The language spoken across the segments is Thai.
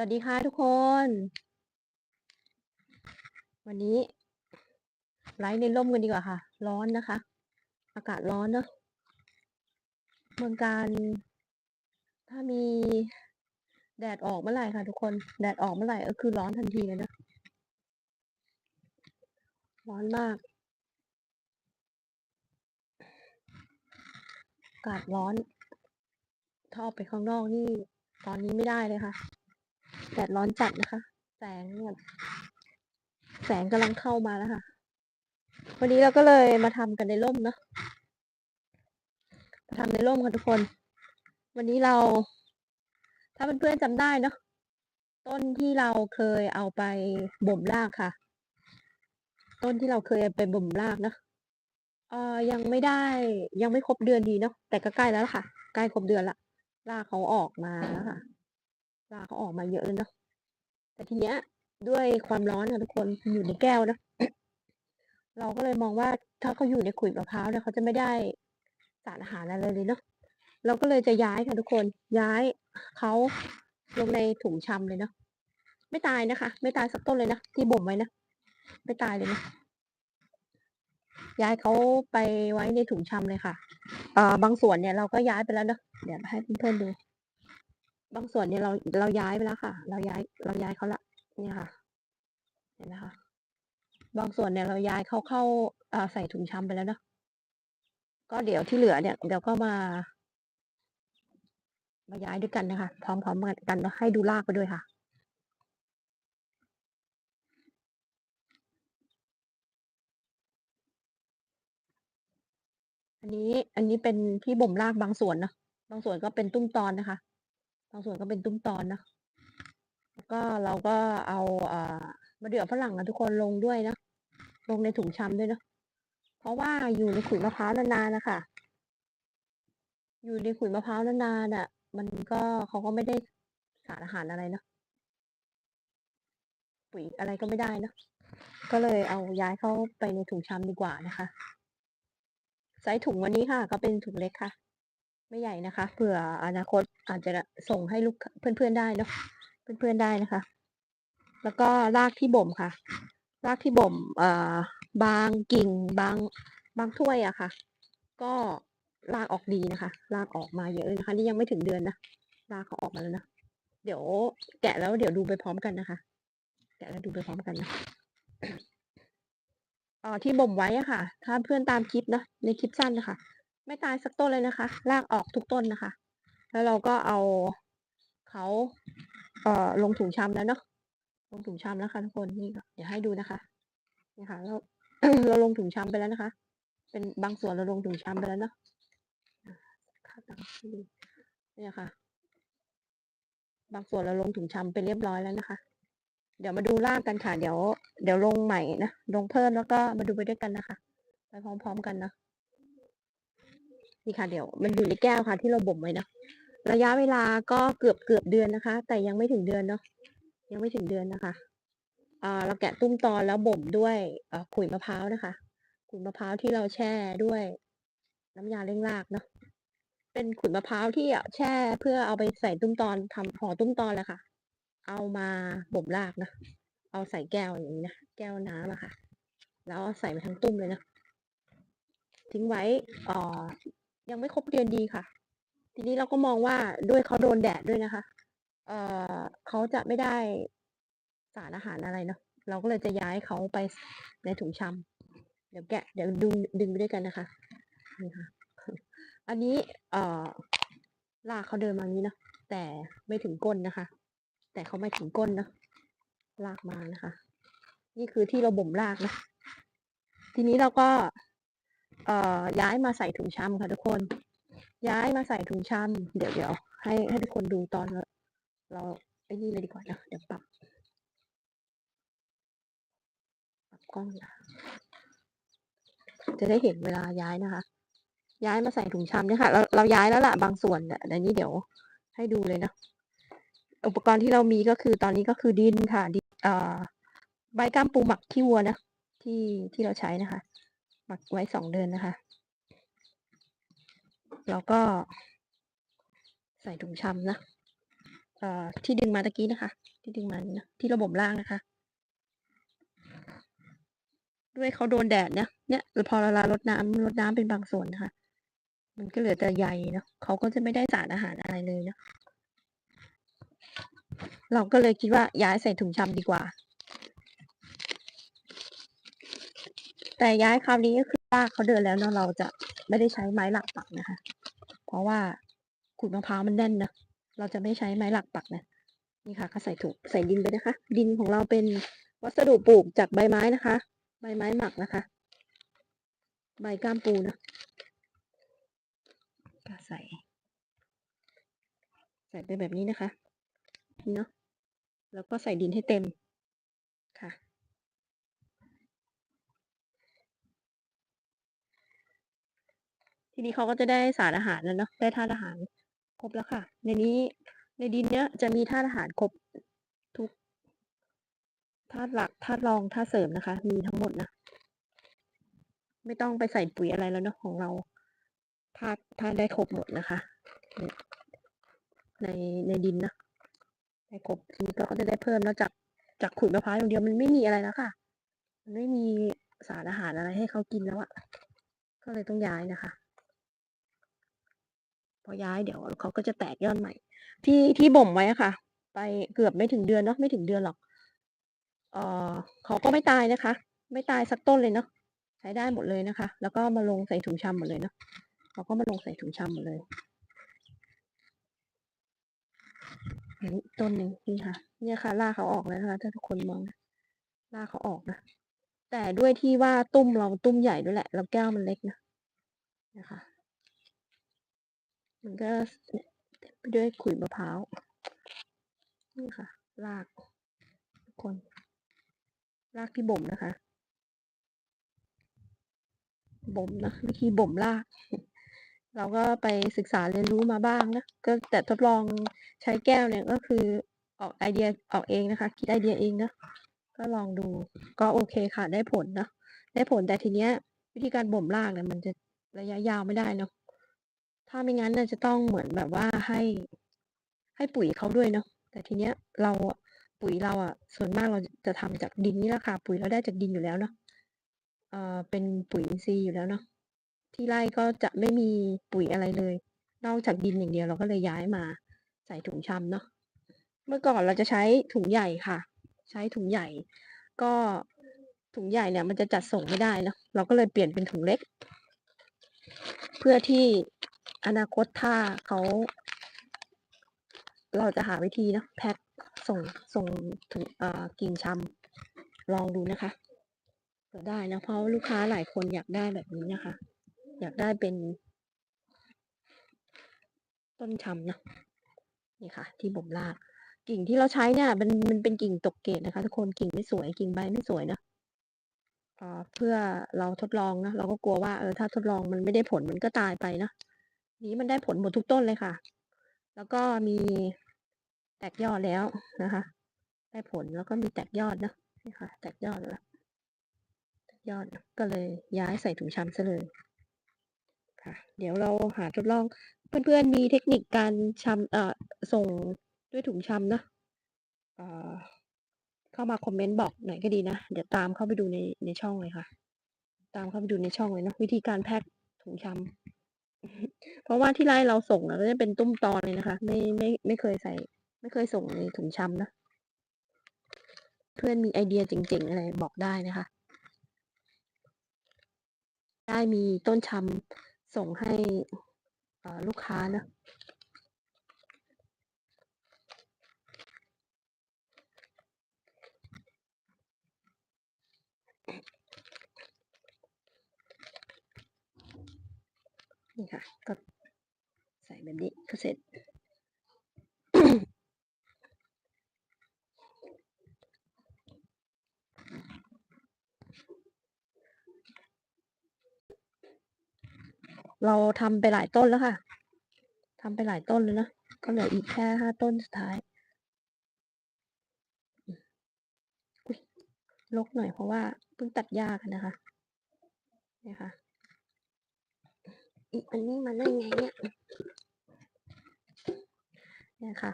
สวัสดีค่ะทุกคน วันนี้ไลฟ์ในร่มกันดีกว่าค่ะ ร้อนนะคะ อากาศร้อนเนอะเมืองการ ถ้ามีแดดออกเมื่อไหร่ค่ะทุกคน แดดออกเมื่อไหร่ก็คือร้อนทันทีเลยนะ ร้อนมาก อากาศร้อน ถ้าออกไปข้างนอกนี่ ตอนนี้ไม่ได้เลยค่ะ แดดร้อนจัดนะคะ แสงแบบแสงกำลังเข้ามาแล้วค่ะ วันนี้เราก็เลยมาทำกันในร่มเนาะมาทำในร่มค่ะทุกคน วันนี้เรา ถ้าเพื่อนๆจำได้เนาะต้นที่เราเคยเอาไปบ่มรากค่ะ ต้นที่เราเคยไปบ่มรากเนาะเอ่อยังไม่ได้ยังไม่ครบเดือนดีเนาะแต่ก็ใกล้แล้วค่ะ ใกล้ครบเดือนละรากเขาออกมาแล้วค่ะ ราเขาออกมาเยอะเลยเนาะแต่ทีเนี้ยด้วยความร้อนค่ะทุกคนอยู่ในแก้วนะเราก็เลยมองว่าถ้าเขาอยู่ในขุยมะพร้าวเนี่ยเขาจะไม่ได้สารอาหารอะไรเลยเนาะเราก็เลยจะย้ายค่ะทุกคนย้ายเขาลงในถุงชำเลยเนาะไม่ตายนะคะ ไม่ตายสักต้นเลยนะที่บ่มไว้นะไม่ตายเลยนะย้ายเขาไปไว้ในถุงชำเลยค่ะเอ่อบางส่วนเนี่ยเราก็ย้ายไปแล้วเนาะเดี๋ยวให้เพื่อนๆดู บางส่วนเนี่ยเราเราย้ายไปแล้วค่ะ เราย้ายเราย้ายเขาละเนี่ยค่ะ เห็นไหมคะบางส่วนเนี่ยเราย้ายเขาเข้าใส่ถุงชำไปแล้วเนาะก็เดี๋ยวที่เหลือเนี่ยเดี๋ยวก็มา มาย้ายด้วยกันนะคะ พร้อมๆกันแล้วให้ดูรากไปด้วยค่ะอันนี้อันนี้เป็นที่บ่มรากบางส่วนเนาะบางส่วนก็เป็นตุ้มตอนนะคะ บางส่วนก็เป็นตุ้มตอนนะแล้วก็เราก็เอาอ่อมะเดื่อฝรั่งอะทุกคนลงด้วยนะลงในถุงชำด้วยนะเพราะว่าอยู่ในขุยมะพร้าวนานๆนะคะอยู่ในขุยมะพร้าวนานๆน่ะ มันก็เขาก็ไม่ได้สารอาหารอะไรเนาะปุ๋ยอะไรก็ไม่ได้เนาะก็เลยเอาย้ายเข้าไปในถุงชำดีกว่านะคะไซซ์ถุงวันนี้ค่ะ ก็เป็นถุงเล็กค่ะ ไม่ใหญ่นะคะเผื่ออนาคตอาจจะส่งให้ลูกเพื่อนๆได้เนาะเพื่อนๆได้นะคะ แล้วก็รากที่บ่มค่ะ รากที่บ่มเอ่อบางกิ่งบางบางถ้วยอะค่ะ ก็รากออกดีนะคะ รากออกมาเยอะเลยนะคะนี่ยังไม่ถึงเดือนนะรากเขาออกมาแล้วนะเดี๋ยวแกะแล้วเดี๋ยวดูไปพร้อมกันนะคะ แกะแล้วดูไปพร้อมกันนะอ่อที่บ่มไว้อะค่ะ ถ้าเพื่อนตามคลิปนะในคลิปสั้นนะคะ ไม่ตายสักต้นเลยนะคะรากออกทุกต้นนะคะ แล้วเราก็เอาเขาเอ่อลงถุงชำแล้วเนาะลงถุงชำแล้วค่ะทุกคนนี่เดี๋ยวให้ดูนะคะนี่ค่ะเราเราลงถุงชำไปแล้วนะคะ เป็นบางส่วนเราลงถุงชำไปแล้วเนาะเนี่ยค่ะ บางส่วนเราลงถุงชำไปเรียบร้อยแล้วนะคะ เดี๋ยวมาดูรากกันค่ะ เดี๋ยว เดี๋ยวลงใหม่นะลงเพิ่มแล้วก็มาดูไปด้วยกันนะคะ ไปพร้อมๆกันนะ นี่ค่ะเดี๋ยวมันอยู่ในแก้วค่ะ ที่เราบ่มไว้นะระยะเวลาก็เกือบเกือบเดือนนะคะ แต่ยังไม่ถึงเดือนเนาะยังไม่ถึงเดือนนะคะเราแกะตุ้มตอนแล้วบ่มด้วยขุยมะพร้าวนะคะขุยมะพร้าวที่เราแช่ด้วย น้ำยาเร่งรากเนาะเป็นขุยมะพร้าวที่แช่เพื่อเอาไปใส่ตุ้มตอนทำห่อตุ้มตอนแหละค่ะ เอามาบ่มรากนะเอาใส่แก้วอย่างงี้นะแก้วน้ำอะค่ะ แล้วใส่ไปทั้งตุ้มเลยนะทิ้งไว้อ่อ ยังไม่ครบเดือนดีค่ะ ทีนี้เราก็มองว่าด้วยเขาโดนแดดด้วยนะคะ เอ่อเขาจะไม่ได้สารอาหารอะไรเนาะเราก็เลยจะย้ายเขาไปในถุงชำเดี๋ยวแกะ เดี๋ยวดึงดึงไปด้วยกันนะคะนี่ค่ะ อันนี้ เอ่อรากเขาเดินมางี้เนาะแต่ไม่ถึงก้นนะคะ แต่เขาไม่ถึงก้นเนาะรากมานะคะ นี่คือที่เราบ่มรากนะ ทีนี้เราก็ เอ่อย้ายมาใส่ถุงชำค่ะทุกคน ย้ายมาใส่ถุงชำเดี๋ยวเดี๋ยวให้ให้ทุกคนดูตอนเราเราไอ้นี่เลยดีกว่าเนาะเดี๋ยวปรับปรับกล้องนะจะได้เห็นเวลาย้ายนะคะ ย้ายมาใส่ถุงชำเนี่ยค่ะเราเราย้ายแล้วล่ะบางส่วนเนี่ยอันนี้เดี๋ยวให้ดูเลยนะอุปกรณ์ที่เรามีก็คือตอนนี้ก็คือดินค่ะดินเอ่อใบกล้ามปูหมักขี้วัวนะที่ที่เราใช้นะคะ หมักไว้2เดือนนะคะ แล้วก็ ใส่ถุงชำนะเอ่อที่ดึงมาตะกี้นะคะ ที่ดึงมานะที่ระบบล่างนะคะ ด้วยเขาโดนแดดเนี่ยเนี่ยพอเวลารดน้ำรดน้ำเป็นบางส่วนนะคะมันก็เหลือแต่ใยเนาะเขาก็จะไม่ได้สารอาหารอะไรเลยเนาะเราก็เลยคิดว่าย้ายใส่ถุงชำดีกว่า แต่ย้ายคราวนี้ก็คือว่าเขาเดินแล้วเนาะเราจะไม่ได้ใช้ไม้หลักปักนะคะ เพราะว่าขูดมะพร้าวมันแน่นนะเราจะไม่ใช้ไม้หลักปักนะนี่ค่ะก็ใส่ถุงใส่ดินไปนะคะ ดินของเราเป็นวัสดุปลูกจากใบไม้นะคะ ใบไม้หมักนะคะ ใบก้ามปูนะก็ใส่ ใส่ไปแบบนี้นะคะนี่เนาะแล้วก็ใส่ดินให้เต็มค่ะ ทีนี้เขาก็จะได้สารอาหารแล้วเนาะได้ธาตุอาหารครบแล้วค่ะ ในนี้ในดินเนี้ยจะมีธาตุอาหารครบทุกธาตุหลักธาตุรองธาตุเสริมนะคะ มีทั้งหมดนะไม่ต้องไปใส่ปุ๋ยอะไรแล้วเนาะของเราธาตุธาตุได้ครบหมดนะคะในในดินนะได้ครบทีนี้ก็จะได้เพิ่มแล้วจากจากขุยมะพร้าวอย่างเดียวมันไม่มีอะไรแล้วค่ะ มันไม่มีสารอาหารอะไรให้เขากินแล้วอะก็เลยต้องย้ายนะคะ อย้ายเดี๋ยวเขาก็จะแตกยอดใหม่ ที่ที่บ่มไว้ค่ะ ไปเกือบไม่ถึงเดือนเนาะไม่ถึงเดือนหรอกเออเขาก็ไม่ตายนะคะ ไม่ตายสักต้นเลยเนาะใช้ได้หมดเลยนะคะ แล้วก็มาลงใส่ถุงชำหมดเลยเนาะเขาก็มาลงใส่ถุงชำหมดเลยอันนี้ต้นหนึ่งนี่ค่ะ เนี่ยค่ะราเขาออกแล้วนะคะ ถ้าทุกคนมองนะราเขาออกนะ แต่ด้วยที่ว่าตุ้มเราตุ้มใหญ่ด้วยแหละ แล้วแก้วมันเล็กนะนะคะ มันก็เต็มไปด้วยขุยมะพร้าว นี่ค่ะ รากทุกคน รากที่บ่มนะคะ บ่มนะวิธีบ่มราก เราก็ไปศึกษาเรียนรู้มาบ้างนะ ก็แต่ทดลองใช้แก้วเนี่ยก็คือออกไอเดียออกเองนะคะ คิดไอเดียเองนะ ก็ลองดู ก็โอเคค่ะ ได้ผลนะ ได้ผลแต่ทีเนี้ย วิธีการบ่มรากเนี่ยมันจะระยะยาวไม่ได้เนาะ ถ้าไม่งั้นน่ะจะต้องเหมือนแบบว่าให้ ให้ปุ๋ยเขาด้วยเนาะแต่ทีเนี้ยเราอะปุ๋ยเราอะส่วนมากเราจะทำจากดินนี่แหละค่ะ ปุ๋ยเราได้จากดินอยู่แล้วเนาะเอ่อเป็นปุ๋ยอินทรีย์อยู่แล้วเนาะที่ไร่ก็จะไม่มีปุ๋ยอะไรเลย นอกจากดินอย่างเดียวเราก็เลยย้ายมาใส่ถุงชำเนาะเมื่อก่อนเราจะใช้ถุงใหญ่ค่ะ ใช้ถุงใหญ่ ก็ถุงใหญ่เนี่ย มันจะจัดส่งไม่ได้เนาะเราก็เลยเปลี่ยนเป็นถุงเล็ก เพื่อที่ อนาคตถ้าเขา เราจะหาวิธีนะแพ็คส่งส่งถุงกิ่งชำลองดูนะคะเผื่อได้นะเพราะลูกค้าหลายคนอยากได้แบบนี้นะคะ อยากได้เป็น ต้นชำนะนี่ค่ะ ที่บ่มราก กิ่งที่เราใช้เนี่ยมันมันเป็นกิ่งตกเกรดนะคะ ทุกคนกิ่งไม่สวยกิ่งใบไม่สวยนะเอ่อเพื่อเราทดลองนะเราก็กลัวว่าเออถ้าทดลองมันไม่ได้ผลมันก็ตายไปนะ นี้มันได้ผลหมดทุกต้นเลยค่ะ แล้วก็มีแตกยอดแล้วนะคะ ได้ผลแล้วก็มีแตกยอดนะนี่ค่ะ แตกยอดแล้วแตกยอดก็เลยย้ายใส่ถุงชำซะเลยค่ะ เดี๋ยวเราหาทดลองเพื่อนๆมีเทคนิคการชำเอ่อส่งด้วยถุงชำนะเอ่อเข้ามาคอมเมนต์บอกหน่อยก็ดีนะ เดี๋ยวตามเข้าไปดูในในช่องเลยค่ะ ตามเข้าไปดูในช่องเลยนะวิธีการแพ็คถุงชำ เพราะว่าที่ไร่เราส่งอะ ก็จะเป็นตุ้มตอนเลยนะคะ ไม่ ไม่ ไม่เคยใส่ ไม่เคยส่งในถุงชำนะ เพื่อนมีไอเดียเจ๋ง ๆ อะไรบอกได้นะคะ ได้มีต้นชำส่งให้ เอ่อ ลูกค้านะ นี่ค่ะ ก็ใส่แบบนี้ก็เสร็จ เราทำไปหลายต้นแล้วค่ะทำไปหลายต้นแล้วนะ ก็เหลืออีกแค่ห้าต้นสุดท้ายลกหน่อยเพราะว่าเพิ่งตัดหญ้ากันนะคะนี่ค่ะ อีกอันนี้มาได้ไงเนี่ย เนี่ยค่ะ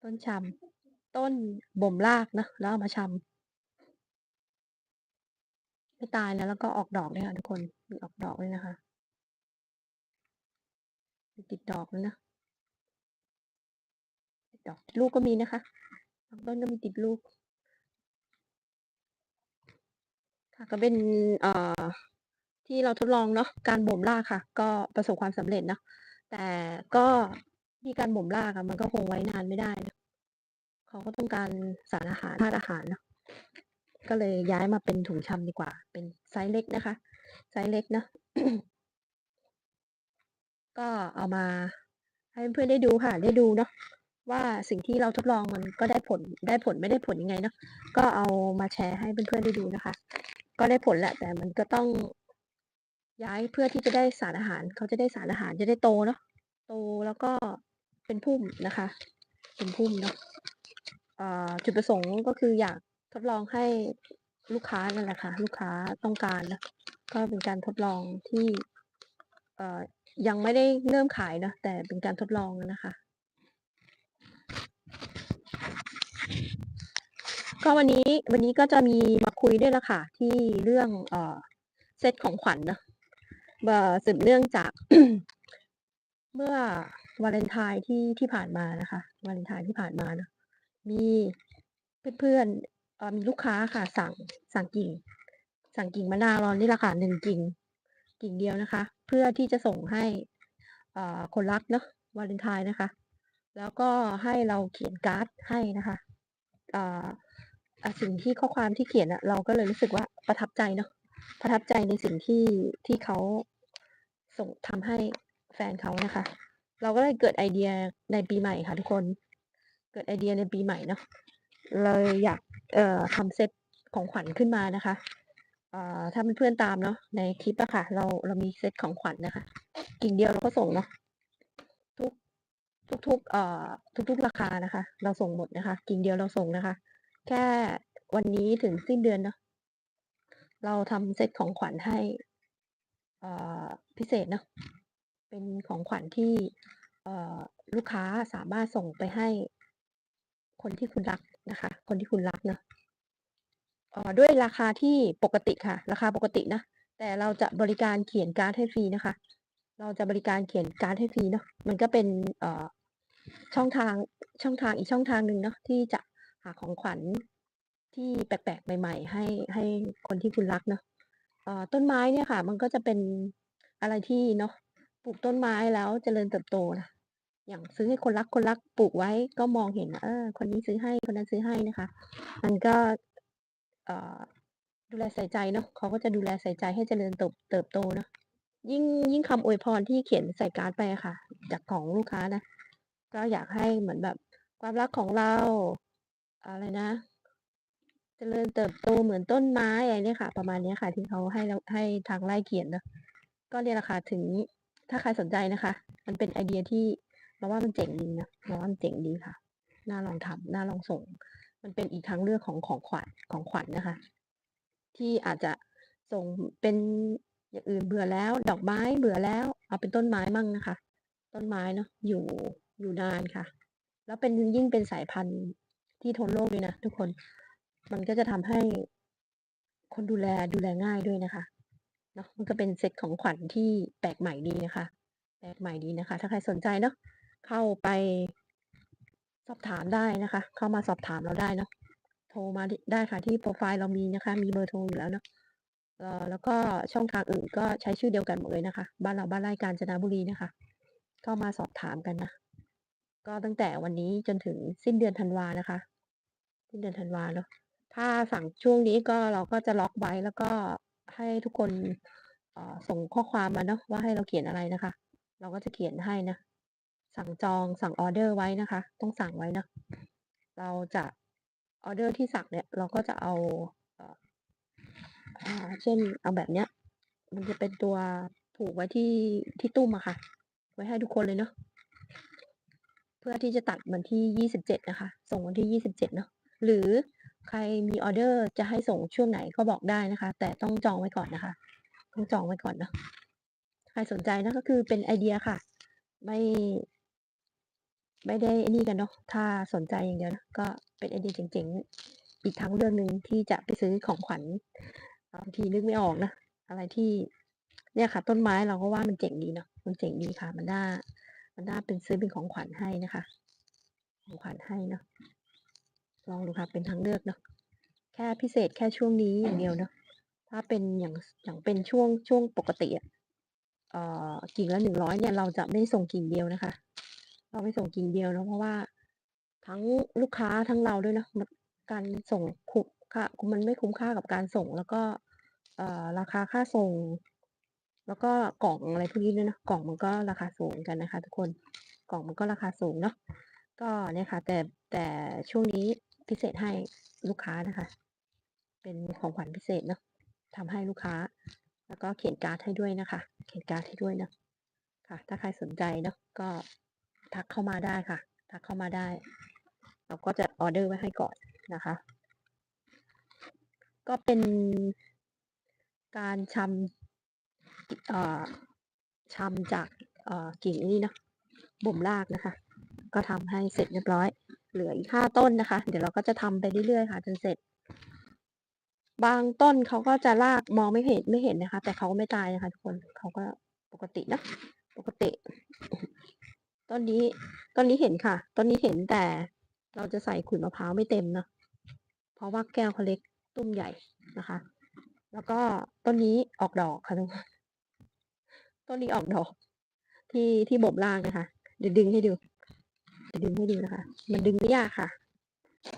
ต้นชำต้นบ่มรากนะแล้วเอามาชำไม่ตายนะแล้วก็ออกดอกด้วยค่ะทุกคนมีออกดอกด้วยนะคะมีติดดอกด้วยนะติดดอกลูกก็มีนะคะบางต้นก็มีติดลูก ค่ะก็เป็นเอ่อ ที่เราทดลองเนาะการบ่มรากค่ะ ก็ประสบความสำเร็จเนาะแต่ก็วิธีการบ่มรากอะมันก็คงไว้นานไม่ได้นะเขาก็ต้องการสารอาหารธาตุอาหารเนาะก็เลยย้ายมาเป็นถุงชำดีกว่า เป็นไซซ์เล็กนะคะ ไซซ์เล็กเนาะก็เอามาให้เพื่อนได้ดูค่ะ ได้ดูเนาะว่าสิ่งที่เราทดลองมันก็ได้ผลได้ผลไม่ได้ผลยังไงเนาะก็เอามาแชร์ให้เพื่อนๆได้ดูนะคะ ก็ได้ผลแหละแต่มันก็ต้อง ย้ายเพื่อที่จะได้สารอาหาร เขาจะได้สารอาหารจะได้โตเนาะโตแล้วก็เป็นพุ่มนะคะ เป็นพุ่มเนาะจุดประสงค์ก็คืออยากทดลองให้ลูกค้านั่นแหละค่ะ ลูกค้าต้องการนะก็เป็นการทดลองที่เออยังไม่ได้เริ่มขายเนาะแต่เป็นการทดลองนะคะ ก็วันนี้วันนี้ก็จะมีมาคุยด้วยละค่ะที่เรื่องเซตของขวัญเนาะ สืบเนื่องจาก เมื่อวาเลนไทน์ที่ที่ผ่านมานะคะวาเลนไทน์ที่ผ่านมานะมีเพื่อนๆมีลูกค้าค่ะสั่งสั่งกิ่ง สั่งกิ่งมะนาวเรานี่แหละค่ะ1กิ่ง กิ่งเดียวนะคะ เพื่อที่จะส่งให้อ่คนรักเนาะวาเลนไทน์นะคะ แล้วก็ให้เราเขียนการ์ดให้นะคะอ่าอ่าสิ่งที่ข้อความที่เขียนอะเราก็เลยรู้สึกว่าประทับใจเนาะประทับใจในสิ่งที่ที่เขา ส่งทำให้แฟนเขานะคะ เราก็เลยเกิดไอเดียในปีใหม่ค่ะทุกคน เกิดไอเดียในปีใหม่เนาะเลยอยากเอ่อทำเซตของขวัญขึ้นมานะคะอ่าถ้าเพื่อนๆตามเนาะในคลิปอะค่ะ เราเรามีเซตของขวัญนะคะ กิ่งเดียวเราก็ส่งเนาะทุกทุกๆเอ่อทุกๆราคานะคะ เราส่งหมดนะคะ กิ่งเดียวเราส่งนะคะ แค่วันนี้ถึงสิ้นเดือนเนาะเราทำเซตของขวัญให้ พิเศษเนาะเป็นของขวัญที่ลูกค้าสามารถส่งไปให้คนที่คุณรักนะคะ คนที่คุณรักเนาะด้วยราคาที่ปกติค่ะ ราคาปกตินะ แต่เราจะบริการเขียนการ์ดให้ฟรีนะคะ เราจะบริการเขียนการ์ดให้ฟรีเนาะมันก็เป็นช่องทางช่องทางอีกช่องทางหนึ่งเนาะที่จะหาของขวัญที่แปลกๆใหม่ ๆ ให้ให้คนที่คุณรักเนาะ เอ่อ ต้นไม้เนี่ยค่ะ มันก็จะเป็นอะไรที่เนาะ ปลูกต้นไม้แล้วเจริญเติบโตนะ อย่างซื้อให้คนรัก คนรักปลูกไว้ก็มองเห็น เออ คนนี้ซื้อให้ คนนั้นซื้อให้นะคะ มันก็ เอ่อ ดูแลใส่ใจเนาะ เขาก็จะดูแลใส่ใจให้เจริญเติบ เติบโตเนาะ ยิ่ง ยิ่งคำอวยพรที่เขียนใส่การ์ดไปอะค่ะ จากของลูกค้านะ ก็อยากให้เหมือนแบบความรักของเรา อะไรนะ จริญเติบโตเหมือนต้นไม้อะไรเนี่ยค่ะ ประมาณนี้ค่ะ ที่เขาให้เราให้ทางไร่เขียนเนาะก็เนี่ยแหละค่ะถึงถ้าใครสนใจนะคะ มันเป็นไอเดียที่เราว่ามันเจ๋งดีนะเราว่ามันเจ๋งดีค่ะน่าลองทำน่าลองส่ง มันเป็นอีกทางเลือกของของขวัญของขวัญนะคะ ที่อาจจะส่งเป็นอย่างอื่นเบื่อแล้ว ดอกไม้เบื่อแล้ว เอาเป็นต้นไม้มั่งนะคะ ต้นไม้เนาะอยู่อยู่นานค่ะ แล้วเป็นยิ่งเป็นสายพันธุ์ที่ทนโรคด้วยนะทุกคน มันก็จะทำให้คนดูแลดูแลง่ายด้วยนะคะเนาะมันก็เป็นเซตของขวัญที่แปลกใหม่ดีนะคะ แปลกใหม่ดีนะคะ ถ้าใครสนใจเนาะเข้าไปสอบถามได้นะคะ เข้ามาสอบถามเราได้เนาะโทรมาได้ค่ะที่โพรไฟล์เรามีนะคะ มีเบอร์โทรอยู่แล้วเนาะแล้วก็ช่องทางอื่นก็ใช้ชื่อเดียวกันหมดเลยนะคะ บ้านเราบ้านไร่กาญจนบุรีนะคะ เข้ามาสอบถามกันนะ ก็ตั้งแต่วันนี้จนถึงสิ้นเดือนธันวานะคะ สิ้นเดือนธันวาเนาะ ถ้าสั่งช่วงนี้ก็เราก็จะล็อกไว้แล้วก็ให้ทุกคนส่งข้อความมาเนาะว่าให้เราเขียนอะไรนะคะ เราก็จะเขียนให้นะ สั่งจองสั่งออเดอร์ไว้นะคะ ต้องสั่งไว้เนาะเราจะออเดอร์ที่สั่งเนี่ยเราก็จะเอาเช่นเอาแบบเนี้ย มันจะเป็นตัวผูกไว้ที่ที่ตุ้มอะค่ะ ไว้ให้ทุกคนเลยเนาะเพื่อที่จะตัดวันที่27นะคะ ส่งวันที่27เนาะหรือ ใครมีออเดอร์จะให้ส่งช่วงไหนก็บอกได้นะคะ แต่ต้องจองไว้ก่อนนะคะ ต้องจองไว้ก่อนเนาะใครสนใจนะก็คือเป็นไอเดียค่ะ ไม่ไม่ได้ไอ้นี่กันเนาะถ้าสนใจอย่างเดียวนะก็เป็นไอเดียเจ๋งๆ อีกทางเลือกหนึ่งที่จะไปซื้อของขวัญบางทีนึกไม่ออกนะอะไรที่เนี่ยค่ะ ต้นไม้เราก็ว่ามันเจ๋งดีเนาะมันเจ๋งดีค่ะ มันน่ามันน่าเป็นซื้อเป็นของขวัญให้นะคะ ของขวัญให้เนาะ ลองดูค่ะเป็นทางเลือกเนาะแค่พิเศษแค่ช่วงนี้อย่างเดียวเนาะถ้าเป็นอย่างอย่างเป็นช่วงช่วงปกติอะเอ่อกิ่งละ100เนี่ยเราจะไม่ส่งกิ่งเดียวนะคะ เราไม่ส่งกิ่งเดียวเนาะเพราะว่าทั้งลูกค้าทั้งเราด้วยเนาะการส่งคุ้มค่ามันไม่คุ้มค่ากับการส่ง แล้วก็เอราคาค่าส่ง แล้วก็กล่องอะไรพวกนี้ด้วยนะกล่องมันก็ราคาสูงกันนะคะ ทุกคนกล่องมันก็ราคาสูงเนาะก็เนี่ยค่ะแต่แต่ช่วงนี้ พิเศษให้ลูกค้านะคะ เป็นของขวัญพิเศษเนาะทำให้ลูกค้า แล้วก็เขียนการ์ดให้ด้วยนะคะ เขียนการ์ดให้ด้วยเนาะค่ะ ถ้าใครสนใจเนาะก็ทักเข้ามาได้ค่ะ ทักเข้ามาได้ เราก็จะออเดอร์ไว้ให้ก่อนนะคะ ก็เป็นการชำเอ่อชำจากเอ่อกิ่งนี่เนาะบ่มรากนะคะ ก็ทำให้เสร็จเรียบร้อย เหลืออีก5ต้นนะคะ เดี๋ยวเราก็จะทำไปเรื่อยๆค่ะจนเสร็จ บางต้นเขาก็จะรากมองไม่เห็นไม่เห็นนะคะ แต่เขาก็ไม่ตายนะคะทุกคนเขาก็ปกตินะปกติ ต้นนี้ต้นนี้เห็นค่ะ ต้นนี้เห็นแต่เราจะใส่ขุยมะพร้าวไม่เต็มเนาะเพราะว่าแก้วเขาเล็กตุ้มใหญ่นะคะ แล้วก็ต้นนี้ออกดอกค่ะทุกคนต้นนี้ออกดอก ที่ที่บ่มรากนะคะเดี๋ยวดึงให้ดู เดี๋ยวดึงให้ดูนะคะ มันดึงไม่ยากค่ะ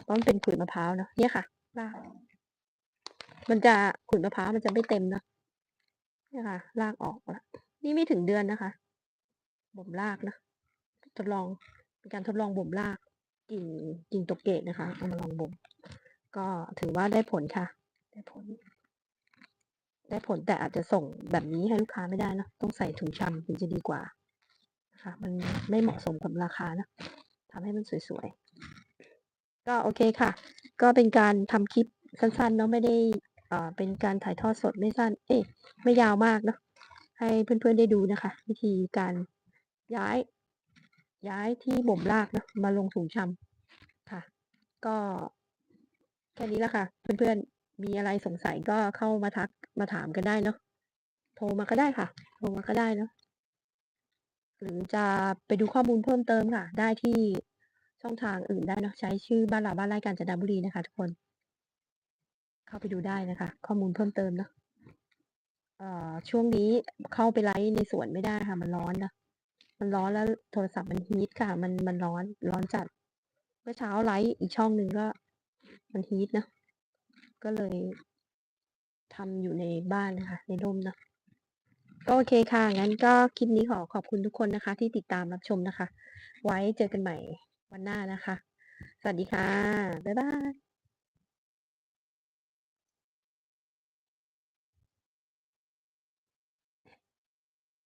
เพราะมันเป็นขุยมะพร้าวเนาะเนี่ยค่ะราก มันจะขุยมะพร้าวมันจะไม่เต็มเนาะเนี่ยค่ะรากออกล้วนี่ไม่ถึงเดือนนะคะ บ่มรากนะทดลองเป็นการทดลองบ่มรากกิ่งกิ่งตกเกตนะคะเอามาลองบ่มก็ถือว่าได้ผลค่ะ ได้ผล ได้ผลแต่อาจจะส่งแบบนี้ให้ลูกค้าไม่ได้เนาะต้องใส่ถุงชำถึงจะดีกว่านะคะมันไม่เหมาะสมกับราคานะ ทำให้มันสวยๆ ก็โอเคค่ะ ก็เป็นการทำคลิปสั้นๆเนาะไม่ได้เอ่อเป็นการถ่ายทอดสดไม่สั้น เอ๊ยไม่ยาวมากเนาะให้เพื่อนๆได้ดูนะคะ วิธีการย้าย ย้ายที่บ่มรากเนาะมาลงถุงชำค่ะ ก็แค่นี้ละค่ะ เพื่อนๆมีอะไรสงสัยก็เข้ามาทักมาถามกันได้เนาะโทรมาก็ได้ค่ะ โทรมาก็ได้เนาะ หรือจะไปดูข้อมูลเพิ่มเติมค่ะ ได้ที่ช่องทางอื่นได้เนาะใช้ชื่อบ้านหลาบ้านไร่กาญจนบุรีนะคะ ทุกคน เข้าไปดูได้นะคะ ข้อมูลเพิ่มเติมเนาะเอ่อช่วงนี้เข้าไปไลฟ์ในสวนไม่ได้ค่ะ มันร้อนนะมันร้อนแล้วโทรศัพท์มันฮีตค่ะ มันมันร้อนร้อนจัดเมื่อเช้าไลฟ์อีกช่องหนึ่งก็ มันฮีตเนะก็เลยทำอยู่ในบ้านนะคะในร่มนะ โอเคค่ะ งั้นก็คลิปนี้ขอขอบคุณทุกคนนะคะ ที่ติดตามรับชมนะคะ ไว้เจอกันใหม่วันหน้านะคะ สวัสดีค่ะ บ๊ายบาย